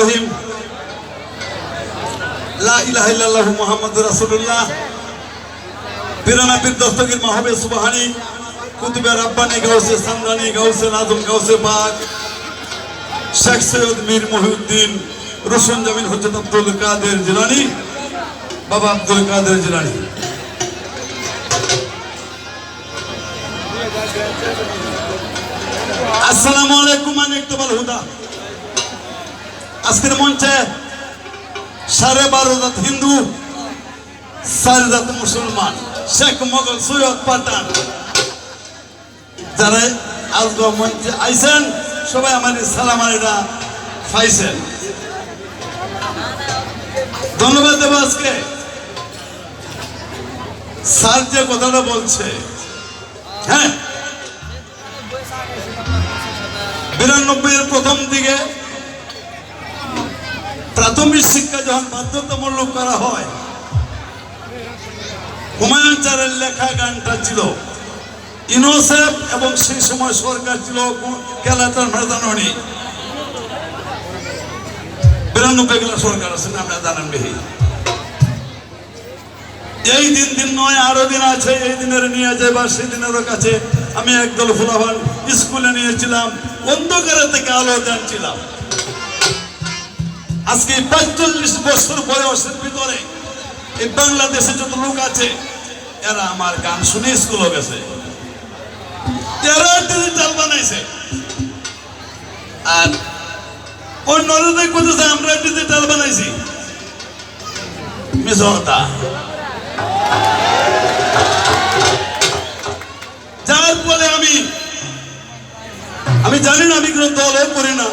রহিম। লা ইলাহা ইল্লাল্লাহু মুহাম্মাদুর রাসূলুল্লাহ। পিরানা পীর দস্তগীর মাহবে সুবহানি। কুতুবে রাব্বানি গাউসে সামরানি, গাউসে নাজম, গাউসে পাক। শেখ সৈয়দ মীর মহিউদ্দিন, রোশন জামিন হজরত আব্দুল কাদের জিলানি। বাবা আব্দুল কাদের জিলানি। আসসালামু আলাইকুম আমি ইকবাল হুদা। আজকের মঞ্চে সাড়ে বারো জাত হিন্দু, চার জাত মুসলমান, শেখ মোগল সৈয়দ পাঠান। যারা আজকে মঞ্চে আইছেন, সবাই আমার সালাম আলীরা পাইছেন। ধন্যবাদ দেব আজকে। স্যার যে কথাটা বলছে হ্যাঁ? বিরানব্বই এর প্রথম দিকে প্রাথমিক শিক্ষা যখন বাধ্যতামূলক করা হয় হুমায়ুন চারের লেখা গানটা ছিল, ইনোসেফ এবং সেই সময় সরকার ছিল কেলাতার মেদানি বিরানব্বই গেলা সরকার আছে না আপনারা জানেন বেহি। এই দিন দিন নয়, আরও দিন আছে, এই দিনের নিয়ে যাবার সেই দিনের কাছে আমি একদল ফুলাভান স্কুলে নিয়েছিলাম, অন্ধকারে থেকে আলো জানছিলাম আজকে পঁয়তাল্লিশ বছর বয়সের ভিতরে এই বাংলাদেশে যত লোক আছে, এরা আমার গান শুনে স্কুলে গেছে। এরা ডিজিটাল বানাইছে। আর অন্যরা দেখতেছে আমরা ডিজিটাল বানাইছি। মিসতা যার ফলে আমি আমি জানি না, আমি কোনো দলও করি না।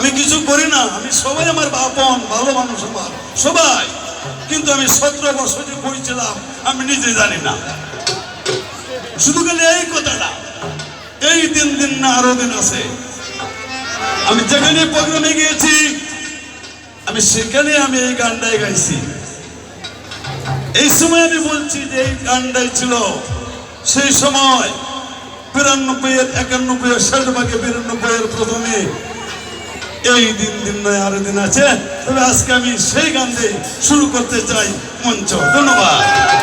আমি কিছু করি না, আমি সবাই আমার বাপন ভালো মানুষ আমার, সবাই। কিন্তু আমি সতেরো বছর যে করেছিলাম আমি নিজে জানি না। শুধু খালি এই কথাটা, এই দিন দিন না, আরও দিন আছে। আমি যেখানে প্রোগ্রামে গিয়েছি, আমি সেখানে আমি এই গানটাই গাইছি। এই সময় আমি বলছি যে এই গানটাই ছিল সেই সময় বিরানব্বই এর একানব্বই ষাট ভাগে বিরানব্বই এর প্রথমে এই দিন দিন নয়, আরও দিন আছে। তবে আজকে আমি সেই গান দিয়ে শুরু করতে চাই মঞ্চ। ধন্যবাদ।